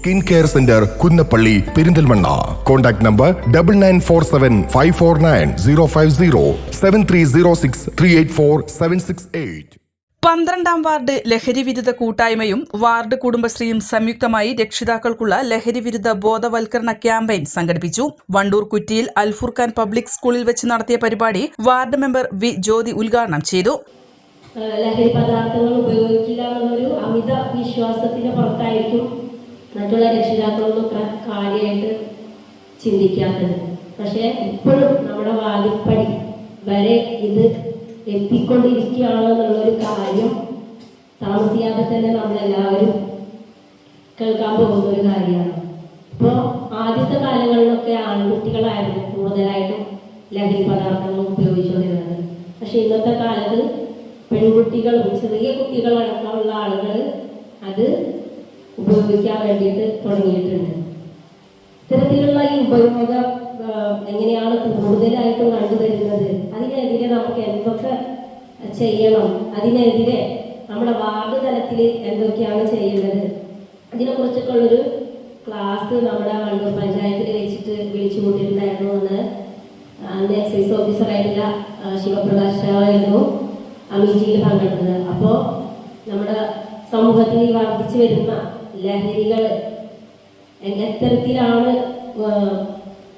Skin care centre Kunnappally Perinthalmanna. Contact number double nine four seven five four nine zero five zero seven three zero six three eight four seven six eight പന്ത്രണ്ടാം ward ലഹരി വിരുദ്ധ കൂട്ടായ്മയും ward കുടുംബശ്രീയും സംയുക്തമായി രക്ഷിതാക്കൾക്കുള്ള ലഹരി വിരുദ്ധ ബോധവൽക്കരണ campaign സംഘടിപ്പിച്ചു. വണ്ടൂർ കുറ്റിയിൽ Al Furqan public സ്കൂളിൽ വെച്ച് നടത്തിയ പരിപാടി വാർഡ് മെമ്പർ വി ജ്യോതി ഉദ്ഘാടനം ചെയ്തു. ലഹരി പദാർത്ഥങ്ങൾ ഉപയോഗിക്കില്ല എന്നൊരു അമിത വിശ്വാസത്തിന്റെ പുറത്തായിരിക്കും മറ്റുള്ള രക്ഷിതാക്കളൊന്നും അത്ര കാര്യമായിട്ട് ചിന്തിക്കാത്തത്. പക്ഷേ ഇപ്പോഴും നമ്മുടെ വാലിപ്പടി വരെ ഇത് എത്തിക്കൊണ്ടിരിക്കുകയാണോ എന്നുള്ളൊരു കാര്യം താമസിയാതെ തന്നെ നമ്മളെല്ലാവരും കേൾക്കാൻ പോകുന്ന ഒരു കാര്യമാണ്. ഇപ്പോൾ ആദ്യത്തെ കാലങ്ങളിലൊക്കെ ആൺകുട്ടികളായിരുന്നു കൂടുതലായിട്ടും ലഹരി പദാർത്ഥങ്ങൾ ഉപയോഗിച്ചുകൊണ്ടിരുന്നത്. പക്ഷെ ഇന്നത്തെ കാലത്ത് പെൺകുട്ടികളും ചെറിയ കുട്ടികളടക്കമുള്ള ആളുകൾ അത് ഉപയോഗിക്കാൻ വേണ്ടിയിട്ട് തുടങ്ങിയിട്ടുണ്ട്. ഇത്തരത്തിലുള്ള ഈ ഉപയോഗം എങ്ങനെയാണ് കൂടുതലായിട്ടും കണ്ടുവരുന്നത്? അതിനെതിരെ നമുക്ക് എന്തൊക്കെ ചെയ്യണം? അതിനെതിരെ നമ്മുടെ വാർഡ് തലത്തിൽ എന്തൊക്കെയാണ് ചെയ്യേണ്ടത്? അതിനെക്കുറിച്ചൊക്കെയുള്ളൊരു ക്ലാസ് നമ്മുടെ വണ്ടൂർ പഞ്ചായത്തിൽ വെച്ചിട്ട് വിളിച്ചു കൂട്ടിയിട്ടുണ്ടായിരുന്നു എന്ന് അന്ന് എക്സൈസ് ഓഫീസറായിട്ടുള്ള ആ, ശിവപ്രകാശ് ആയിരുന്നു അമിജിയിൽ പങ്കെടുത്തത്. അപ്പോൾ നമ്മുടെ സമൂഹത്തിൽ വർദ്ധിച്ചു വരുന്ന ലഹരികൾ എത്തരത്തിലാണ്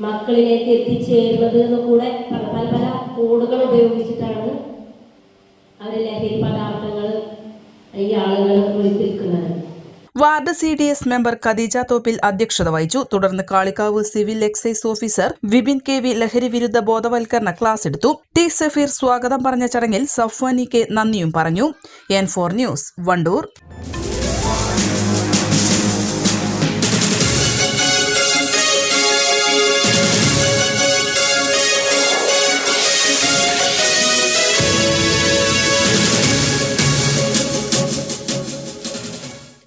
മക്കളിലേക്ക് എത്തിച്ചേരുന്നത് എന്ന് കൂടെ പല പല പല കോഡുകൾ ഉപയോഗിച്ചിട്ടാണ് അവർ ലഹരി പദാർത്ഥങ്ങൾ ഈ ആളുകൾ വിളിപ്പിക്കുന്നത് ward C D S member Khadeeja Thoppil അധ്യക്ഷത വഹിച്ചു. തുടർന്ന് Kalikavu civil excise officer Vipin K V ലഹരി വിരുദ്ധ ബോധവൽക്കരണ ക്ലാസ് എടുത്തു. ടി സഫീർ സ്വാഗതം പറഞ്ഞ ചടങ്ങിൽ സഫ്വാനി കെ നന്ദിയും പറഞ്ഞു. N four news Wandoor.